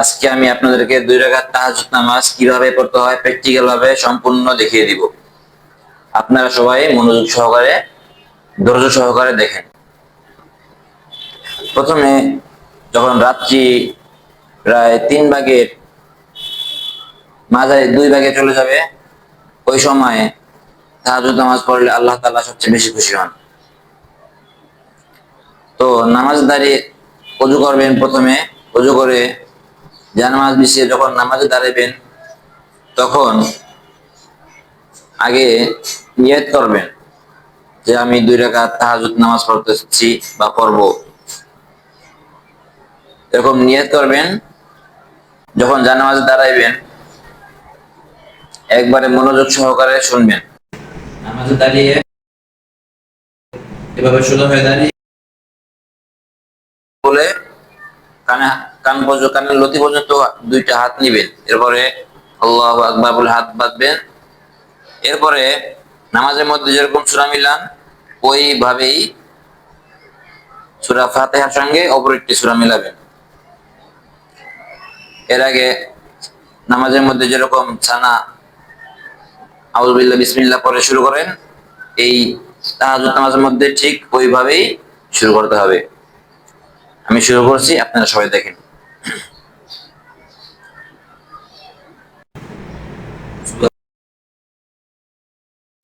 আজকে আমি আপনাদেরকে দুই রাকাত তাহাজ্জুদ নামাজ কীভাবে পড়তে হয় প্র্যাকটিক্যাল ভাবে সম্পূর্ণ দেখিয়ে দিব। আপনারা সবাই মনোযোগ সহকারে, ধৈর্য সহকারে দেখেন। প্রথমে, যখন রাত্রি প্রায় তিন ভাগের মাঝারি দুই ভাগে চলে যাবে, ওই সময়ে তাহাজুদ নামাজ পড়লে আল্লাহ তাআলা সবচেয়ে বেশি খুশি হন। তো নামাজ দাঁড়িয়ে অজু করবেন প্রথমে অজু করে জানামাজ বিছিয়ে যখন নামাজে দাঁড়াবেন, তখন আগে নিয়ত করবেন যে আমি দুই রাকাত তাহাজুদ নামাজ পড়তেছি বা পড়ব। এরকম নিয়ত করবেন, যখন জানামাজে দাঁড়াইবেন, একবারে মনোযোগ সহকারে শুনবেন। নামাজে দাঁড়িয়ে এভাবে সোজা হয়ে দাঁড়িয়ে বলে কানে কান পর্যন্ত, কানের লতি পর্যন্ত দুইটা হাত নিবেন। এরপরে আল্লাহ আকবার বলে হাত বাঁধবেন। এরপরে নামাজের মধ্যে যেরকম সুরা মিলান, ওইভাবেই সুরা ফাতেহার সঙ্গে অপর একটি সুরা মিলাবেন। এর আগে নামাজের মধ্যে যেরকম ছানা আউজবিল্লা বিসমিল্লাহ পরে শুরু করেন, এই তাহাজুদ নামাজের মধ্যে ঠিক ওইভাবেই শুরু করতে হবে। আমি শুরু করছি আপনারা সবাই দেখেন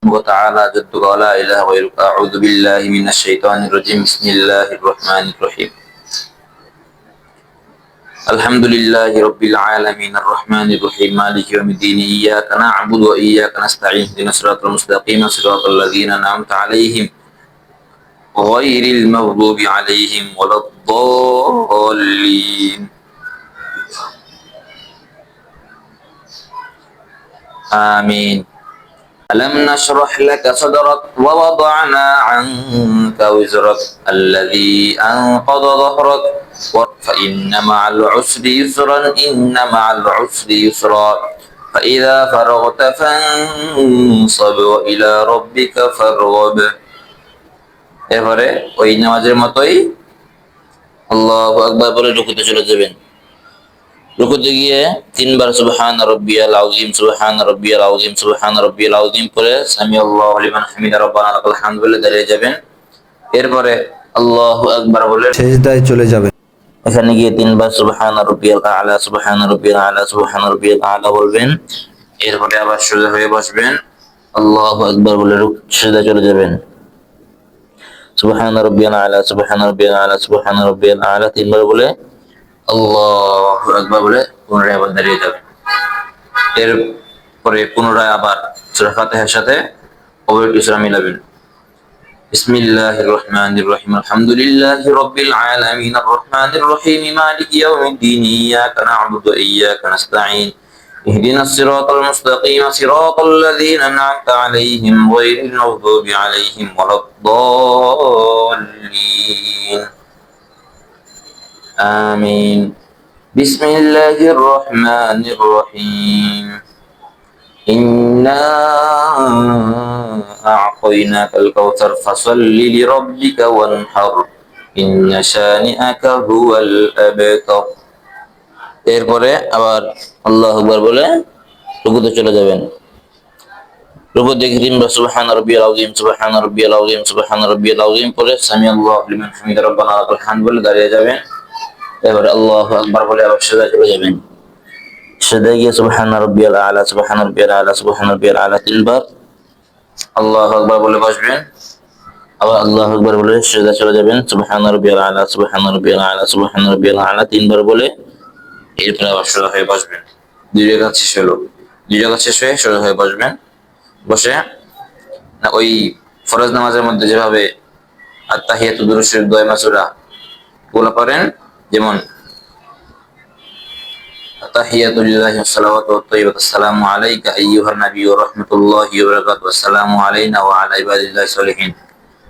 وتعالى جدك ولا إله غيرك أعوذ بالله من الشيطان الرجيم بسم الله الرحمن الرحيم الحمد لله رب العالمين الرحمن الرحيم مالك يوم الدين إياك نعبد وإياك نستعين اهدنا الصراط المستقيم صراط الذين أنعمت عليهم غير المغضوب عليهم ولا الضالين. آمين. ألم نشرح لك صدرك ووضعنا عنك وزرك الذي أنقض ظهرك؟ فإن مع العسر يسرا إن مع العسر يسرا. فإذا فرغت فانصب وإلى ربك فارغب. এবারে ওই নামাজের মতোই আল্লাহ আকবার বলে রুকুতে চলে যাবেন। রুকুতে গিয়ে তিনবার সুবহান রব্বিয়াল আউজিম সুবহান রব্বিয়াল আউজিম সুবহান রব্বিয়াল আউজিম পরে সামি আল্লাহু লিমান হামিদা রব্বানা লাকাল হামদ বলে দাঁড়িয়ে যাবেন। এরপরে আল্লাহু আকবার বলে সেজদায় চলে যাবেন। এখানে গিয়ে তিনবার সুবহান রব্বিয়াল আলা সুবহান রব্বিয়াল আলা সুবহান রব্বিয়াল আলা বলবেন। এরপরে আবার সোজা হয়ে বসবেন। আল্লাহু আকবার বলে সেজদায় চলে যাবেন। সুবহান রব্বিয়াল আলা সুবহান রব্বিয়াল আলা সুবহান রব্বিয়াল আলা তিনবার বলে আল্লাহু আকবার বলে পুনরায় আবার দাঁড়িয়ে যাবেন এরপরে পুনরায় আবার সূরা ফাতিহার সাথে অপর একটি সূরা মিলাবেন بسم الله الرحمن الرحيم الحمد لله رب العالمين الرحمن الرحيم مالك يوم الدين إياك نعبد وإياك نستعين اهدنا الصراط المستقيم صراط الذين أنعمت عليهم غير المغضوب عليهم ولا الضالين. آمين. بسم الله الرحمن الرحيم. إنا أعطيناك الكوثر فصل لربك وانحر. إن شانئك هو الأبتر. এরপরে আবার আল্লাহ আকবার বলে রুকুতে চলে যাবেন। রুকু দেখে তিনবার সুবহান রাব্বিয়াল আযীম সুবহান রাব্বিয়াল আযীম সুবহান রাব্বিয়াল আযীম পরে সামি আল্লাহু লিমান হামিদা রব্বানা লাকাল হামদ বলে দাঁড়িয়ে যাবেন। এবারে আল্লাহু আকবার বলে আবার সিজদা চলে যাবেন। সিজদা গিয়ে সুবহান রাব্বিয়াল আলা সুবহান রাব্বিয়াল আলা সুবহান রাব্বিয়াল আলা তিনবার আল্লাহু আকবার বলে বসবেন। আবার আল্লাহু আকবার বলে সিজদা চলে যাবেন সুবহান রাব্বিয়াল আলা সুবহান রাব্বিয়াল আলা সুবহান রাব্বিয়াল আলা তিনবার বলে এরপরে আবার সোজা হয়ে বসবেন দুই রেখা শেষ হলো দুই রেখা শেষ হয়ে সোজা হয়ে বসবেন বসে না ওই ফরজ নামাজের মধ্যে যেভাবে আত্তাহিয়াতু দুরুশের দয় মাসুরা গুলো করেন যেমন التحيات لله والصلوات والطيبات السلام عليك أيها النبي ورحمة الله وبركاته والسلام علينا وعلى عباد الله الصالحين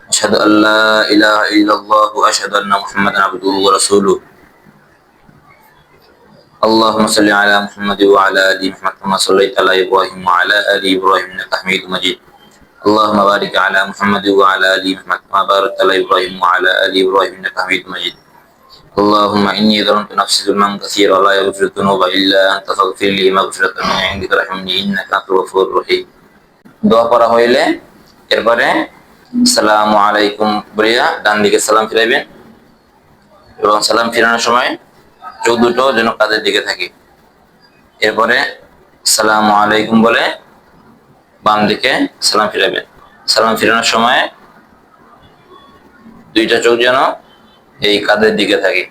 أشهد أن لا إله إلا الله وأشهد أن محمدا عبده ورسوله اللهم صل على محمد وعلى ال محمد كما صليت على ابراهيم وعلى ال ابراهيم انك حميد مجيد اللهم بارك على محمد وعلى ال محمد كما باركت على ابراهيم وعلى ال ابراهيم انك حميد مجيد اللهم إني ظلمت نفسي ظلما كثيرا ولا يغفر الذنوب إلا أنت فاغفر لي مغفرة من عندك رحمني إنك أنت الغفور الرحيم দোয়া করা হইলে এরপরে সালামু আলাইকুম বলিয়া ডান দিকে সালাম ফিরাইবেন এবং সালাম ফিরানোর সময় চোখ দুটো যেন কাদের দিকে থাকে। এরপরে, সালামু আলাইকুম বলে বাম দিকে সালাম ফিরাবেন। সালাম ফিরানোর সময় দুইটা চোখ যেন এই কাদের দিকে থাকে।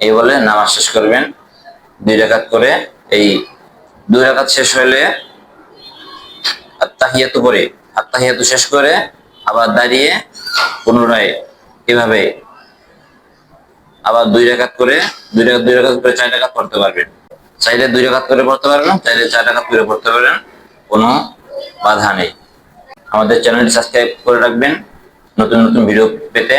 এই বলে নামাজ শেষ করবেন। দুই রাকাত করে এই দুই রাকাত শেষ হলে আত্মাহিয়াতু করে আত্মাহিয়াতু শেষ করে আবার দাঁড়িয়ে পুনরায় এভাবে আবার দুই রেখাত করে, দুই রেখাত দুই রেখাত করে চার রেখাত পড়তে পারবেন। চাইলে দুই রেখাত করে পড়তে পারবেন, চাইলে চার রেখাত করে পড়তে পারবেন, কোনো বাধা নেই। আমাদের চ্যানেলটি সাবস্ক্রাইব করে রাখবেন। নতুন নতুন ভিডিও পেতে